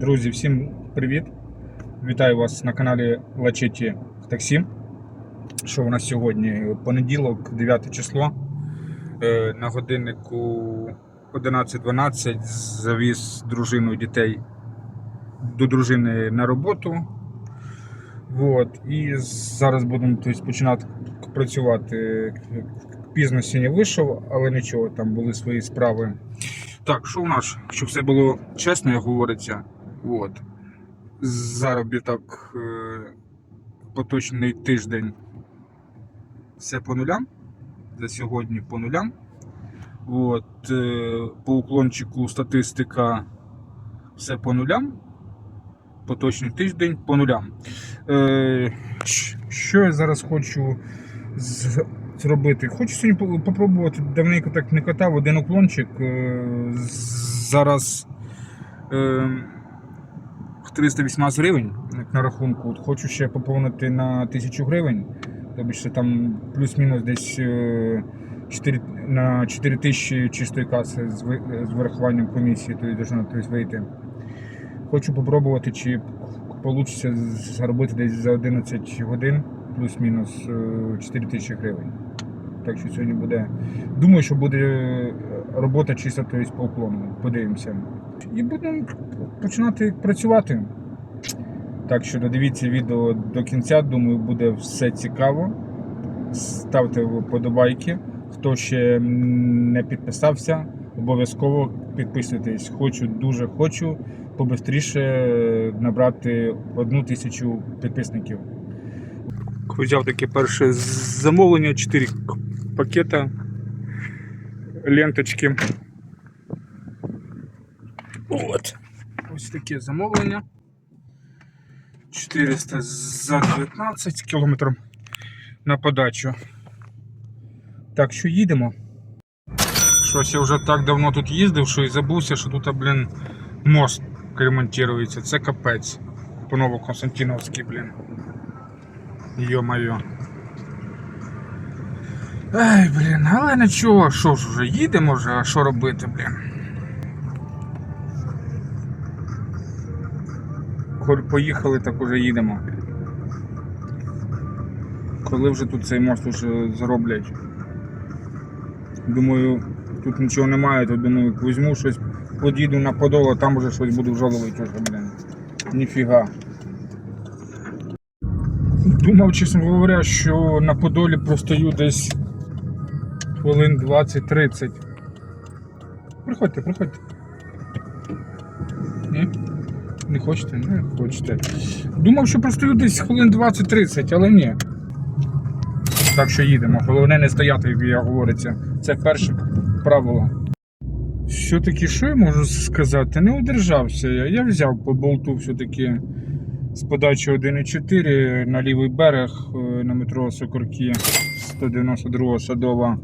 Друзі, всім привіт! Вітаю вас на каналі Лачеті в таксі. Що у нас сьогодні? Понеділок, 9 число. Е, На годиннику 11.12 завіз дружину і дітей до дружини на роботу. Вот. І зараз будемо тобто, починати працювати. Пізно сьогодні вийшов, але нічого, там були свої справи. Так, що у нас? Щоб все було чесно, як говориться. От. Заробіток е, поточний тиждень. Все по нулям. За сьогодні по нулям. От, е, по уклончику статистика все по нулям. Поточний тиждень по нулям. Е, що я зараз хочу зробити? Хочу сьогодні по- попробувати. Давненько так не катав один уклончик. Зараз. Е, 318 гривень як на рахунку. От Хочу ще поповнити на 1000 гривень. Тобто ще там плюс-мінус десь е, 4, на 4 тисячі чистої каси з, ви- з вирахуванням комісії, то тобто, вийти. Хочу попробувати, чи вийде заробити десь за 11 годин плюс-мінус е, 4 тисячі гривень. Так що сьогодні буде. Думаю, що буде е, робота чисто тобто, по уклону. Подивимося. І будемо починати працювати. Так що додивіться відео до кінця. Думаю, буде все цікаво. Ставте вподобайки. Хто ще не підписався, обов'язково підписуйтесь. Хочу, дуже хочу побистріше набрати одну тисячу підписників. Взяв таке перше замовлення, 4 пакета ленточки. От. Ось таке замовлення. 400 за 19 кілометрів на подачу. Так що їдемо. Щось я вже так давно тут їздив, що і забувся, що тут, блін, мост ремонтується. Це капець. По Новоконстантиновській, блін. Йо-моє. Ай, блін, але нічого, що ж вже їдемо вже, а що робити, блін. Коли поїхали, так уже їдемо. Коли вже тут цей мост уже зроблять. Думаю, тут нічого немає, то думаю, візьму щось, подійду на подол, там уже щось буду жалувати уже, блін. Ніфіга. Думав, чесно говоря, що на Подолі простою десь хвилин 20-30. Приходьте, приходьте. Ні? Не хочете? Не хочете. Думав, що простою десь хвилин 20-30, але ні. Так що їдемо. Головне не стояти, як я говориться. Це перше правило. Все-таки, що я можу сказати? Не удержався я. Я взяв по болту все-таки з подачі 1,4 на лівий берег е, на метро Сокорки 192 садова.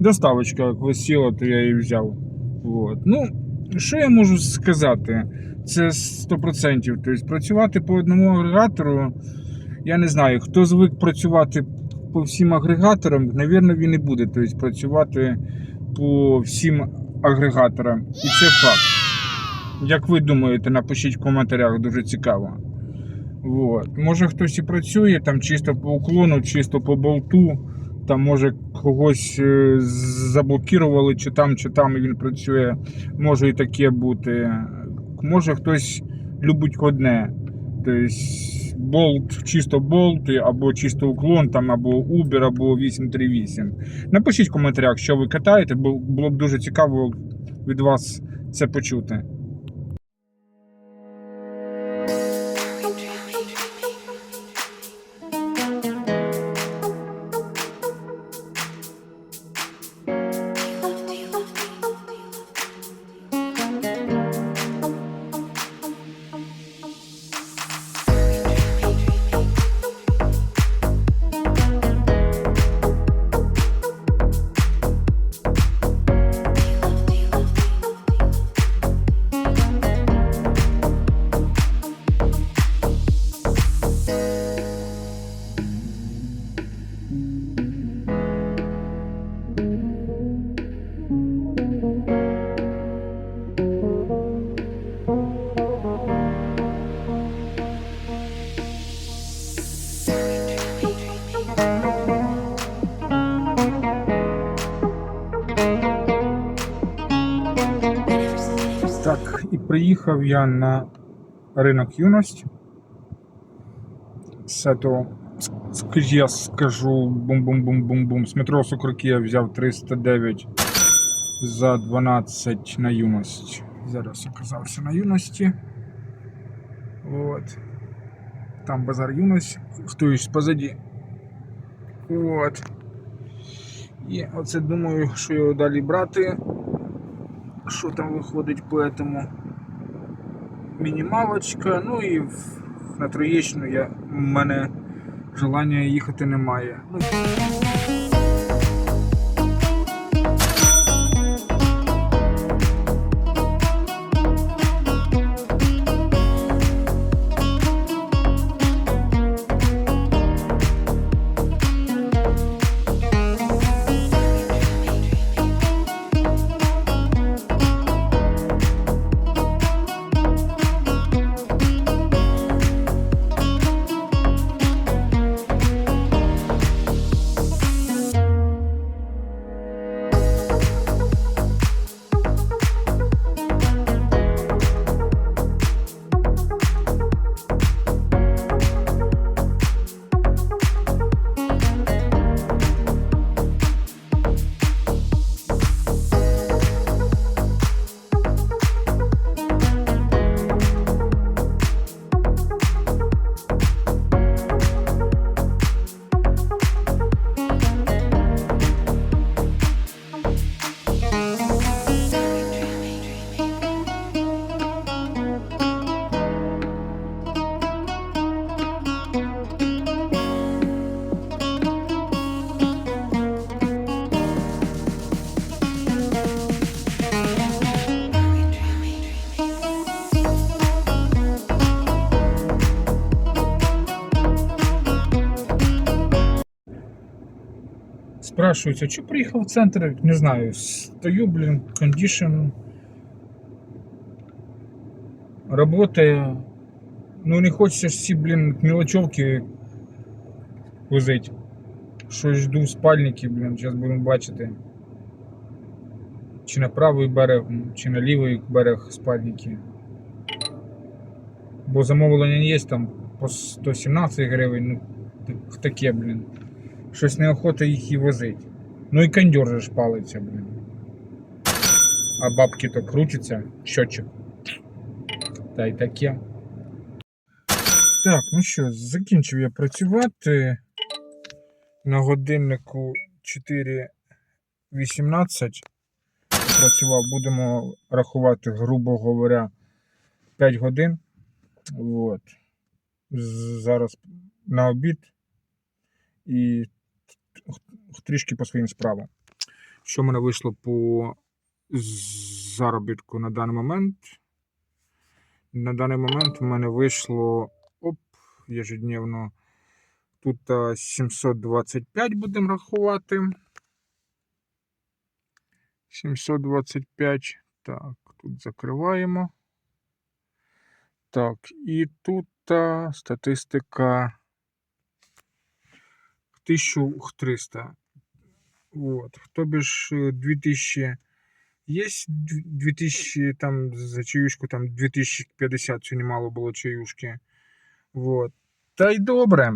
Доставочка як висіла, то я її взяв. От. Ну, що я можу сказати? Це 100%. Тобто працювати по одному агрегатору, я не знаю, хто звик працювати по всім агрегаторам, навірно, він і буде. Тобто працювати по всім агрегаторам. І це факт. Як ви думаєте, напишіть в коментарях, дуже цікаво. Вот. Може хтось і працює там чисто по уклону, чисто по болту. Там може когось е, заблокували, чи там, чи там і він працює. Може і таке бути. Може хтось любить одне. Тобто болт, чисто болт, або чисто уклон, там, або Uber, або 838. Напишіть в коментарях, що ви катаєте, бо було б дуже цікаво від вас це почути. Приїхав я на ринок юність. З того, я скажу бум-бум-бум-бум-бум. З метро Сокроки я взяв 309 за 12 на юність. Зараз оказався на юності. От. Там базар юність. Хтось позаді. От. І оце думаю, що його далі брати. Що там виходить по этому? Мінімалочка, ну і в, на Троєщину я, в мене желання їхати немає. Спрашуються, чи приїхав в центр, не знаю. Стою, блін, кондішн. Работає. Ну не хочеться ж ці, блін, мілочовки возить. Щось жду в спальники, блін, зараз будемо бачити. Чи на правий берег, чи на лівий берег спальники. Бо замовлення є там по 117 гривень, ну так- таке, блін. Щось неохота їх і возить. Ну і кондьор же ж палиться, блін. А бабки то крутяться, щотчик. Та й таке. Так, ну що, закінчив я працювати. На годиннику 4.18 працював, будемо рахувати, грубо говоря, 5 годин. От. Зараз на обід і трішки по своїм справам. Що в мене вийшло по заробітку на даний момент? На даний момент в мене вийшло оп, ежедневно. Тут 725 будемо рахувати. 725. Так, тут закриваємо. Так, і тут статистика 1300. Вот. Хто бишь 2000 есть 2000 там за чаюшку там 2050 сьогодні мало було чаюшки. Вот. Та й добре.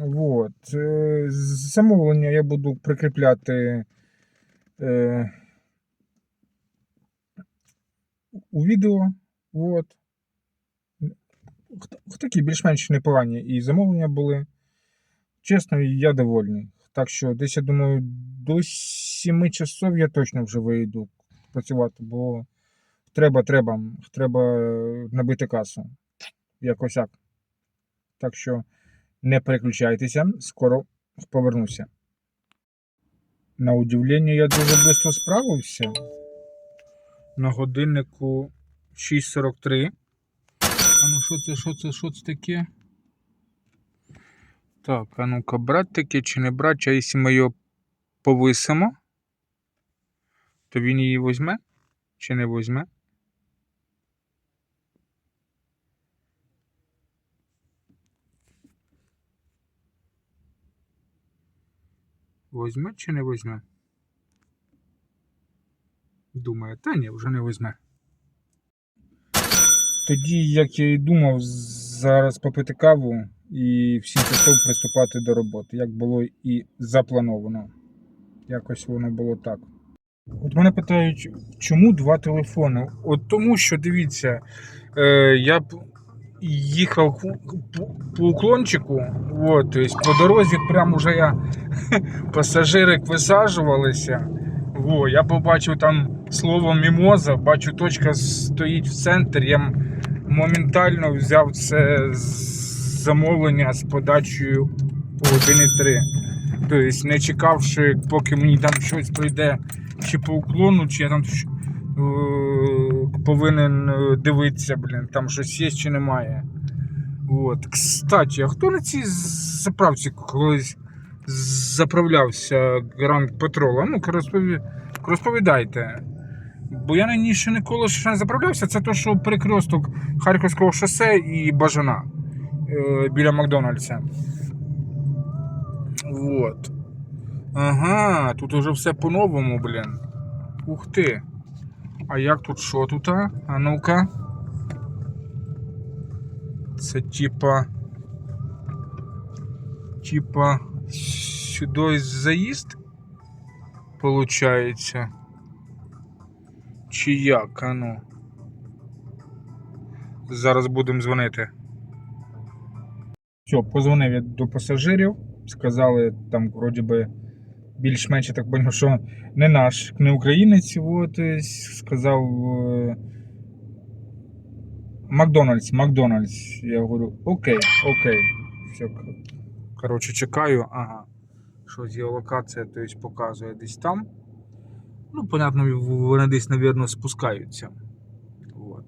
Вот. Е, Замовлення я буду прикріпляти е, у відео. Вот. Х- Такі більш-менш непогані і замовлення були. Чесно, я довольний. Так що десь я думаю, до 7 часов я точно вже вийду працювати, бо треба, треба, треба набити касу. Якось як. Так що не переключайтеся, скоро повернуся. На удивлення, я дуже швидко справився. На годиннику 6.43. А ну що це, що це, що це таке? Так, а ну-ка, брать таке чи не брать, а якщо ми його повисимо, то він її візьме чи не візьме? Візьме чи не візьме? Думає, та ні, вже не візьме. Тоді, як я і думав, зараз попити каву і в 7 часов приступати до роботи, як було і заплановано. Якось воно було так. От мене питають, чому два телефони? От тому, що дивіться, е, я б їхав по уклончику, от, тобто по дорозі, прямо вже я пасажири висаджувалися. Во, я побачив там слово мімоза, бачу, точка стоїть в центрі. Я моментально взяв це замовлення з подачею по 1,3. Тобто не чекавши, поки мені там щось прийде чи по уклону, чи я там е, повинен е, дивитися, блін, там щось є чи немає. От. Кстати, а хто на цій заправці колись заправлявся Гранд Петрола? Ну-ка розпові... розповідайте. Бо я ще ніколи ще не заправлявся. Це то, що перекресток Харківського шосе і Бажана е, біля Макдональдса. Вот. Ага, тут уже все по-новому, блін. Ух ти. А як тут що тут? А, а ну-ка. Це типа. Типа. Сюди заїзд? Получається. Чи як, а. Зараз будемо дзвонити. Все, позвонив я до пасажирів. Сказали, там, вроді би, більш-менш так поняв, що не наш, не українець. От, е, сказав е, Макдональдс, Макдональдс. Я говорю, окей, окей. Все, коротше, чекаю, ага. Що з геолокація, тобто показує десь там. Ну, понятно, вони десь, мабуть, спускаються. От.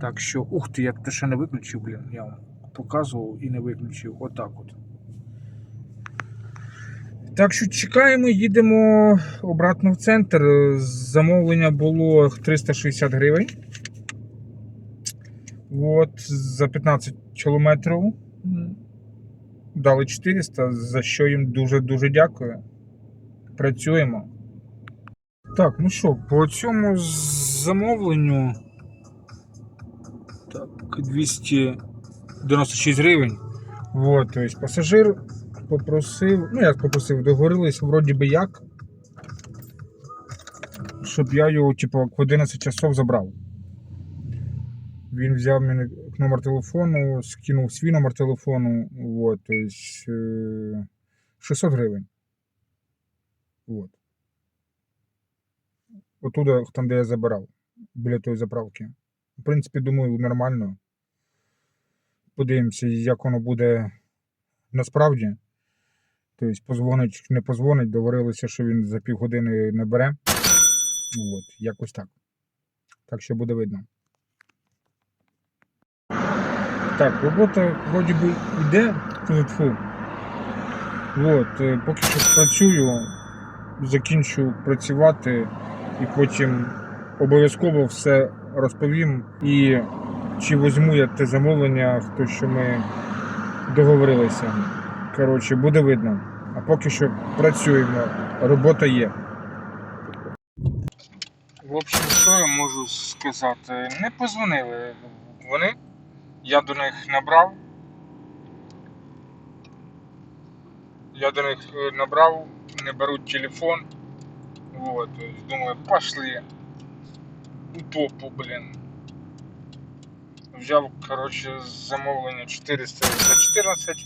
Так що, ух ти, я те ще не виключив, блін. Я вам показував і не виключив. Отак от. Так що чекаємо, їдемо обратно в центр. Замовлення було 360 гривень. От, за 15 кілометрів. Дали 400, за що їм дуже-дуже дякую. Працюємо. Так, ну що, по цьому замовленню. Так, 296 гривень. Вот, то есть пасажир попросив, ну як попросив, договорились вроді би як, щоб я його, типу, в 11 часов забрав. Він взяв мене номер телефону, скинув свій номер телефону, вот, то есть, е, 600 гривень. Вот. Отуда, там, де я забирав, біля тої заправки. В принципі, думаю, нормально. Подивимося, як воно буде насправді. Тобто, позвонить, чи не позвонить, договорилися, що він за півгодини не бере. От, якось так. Так що буде видно. Так, робота вроді би йде. Фу-фу. От, е, поки що працюю, закінчу працювати і потім обов'язково все розповім. І чи візьму я те замовлення, то що ми договорилися. Коротше, буде видно. А поки що працюємо, робота є. В общем, що я можу сказати? Не позвонили вони. Я до них набрав. Я до них е, набрав, не беруть телефон. Вот, думаю, пошли у попу, блін. Взяв, коротше, замовлення 400 за 14.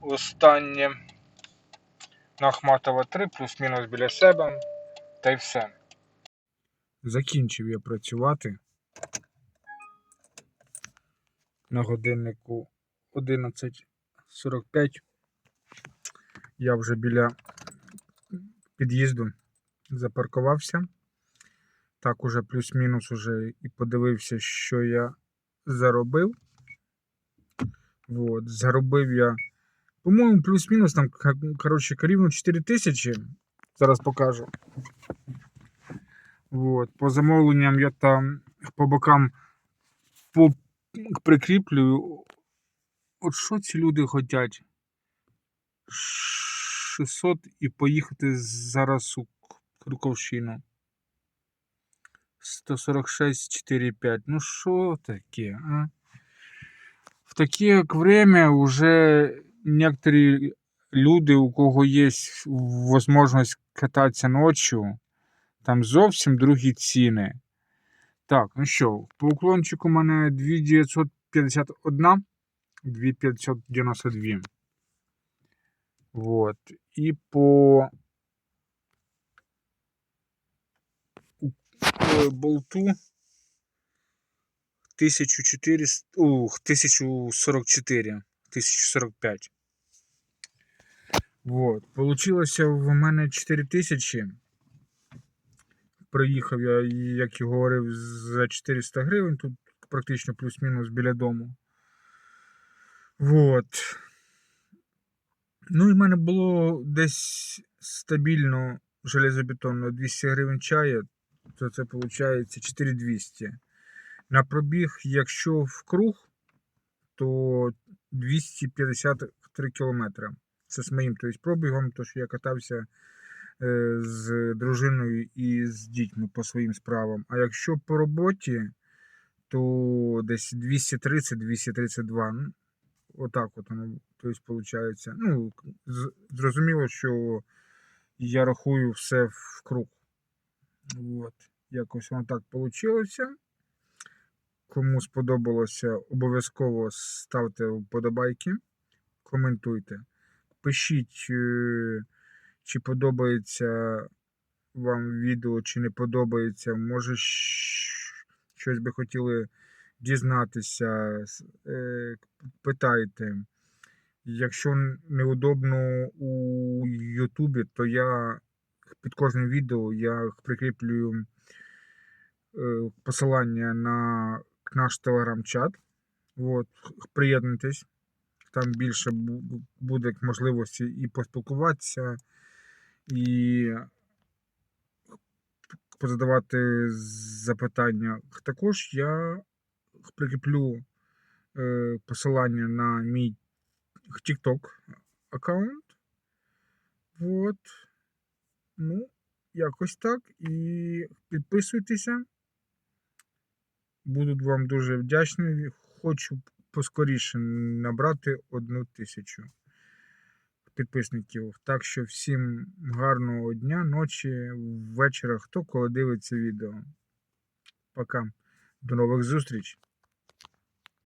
Останнє. На Ахматова 3, плюс-мінус біля себе. Та й все. Закінчив я працювати. На годиннику 11.45. Я вже біля під'їзду запаркувався. Так, уже плюс-мінус уже і подивився, що я заробив. Вот, заробив я, по-моєму, плюс-мінус там, коротше, рівно 4 тисячі. Зараз покажу. Вот, по замовленням я там по бокам по прикріплюю. От що ці люди хочуть? 600 і поїхати зараз у Круковщину. 146, 4,5. Ну що таке, а? В таке время уже некоторі люди, у кого є можливість кататися ночі, там зовсім другі ціни. Так, ну що, по уклончику у мене 2951, 2592. Вот. І по болту 1400, ух, 1044, 1045. Вот. Получилося в мене 4000. Приїхав я, як і говорив, за 400 гривень, тут практично плюс-мінус біля дому. Вот. Ну, і в мене було десь стабільно железобетонно 200 гривень чая, то це виходить 4200. На пробіг, якщо в круг, то 253 кілометри. Це з моїм тобто, пробігом, то що я катався з дружиною і з дітьми по своїм справам. А якщо по роботі, то десь 230-232. Ну, Отак от воно тобто, виходить. Ну, зрозуміло, що я рахую все в круг. От. Якось воно так вийшло. Кому сподобалося, обов'язково ставте вподобайки, коментуйте. Пишіть, е, чи подобається вам відео, чи не подобається. Може, щось би хотіли дізнатися. Е, Питайте. Якщо неудобно у Ютубі, то я під кожним відео я прикріплюю е, посилання на наш телеграм-чат. От, приєднуйтесь. Там більше бу- буде можливості і поспілкуватися, і позадавати запитання. Також я прикріплю е, посилання на мій TikTok аккаунт. Вот. Ну, якось так. І підписуйтеся. Буду вам дуже вдячний. Хочу поскоріше набрати одну тисячу підписників. Так що всім гарного дня, ночі, вечора, хто коли дивиться відео. Пока. До нових зустріч!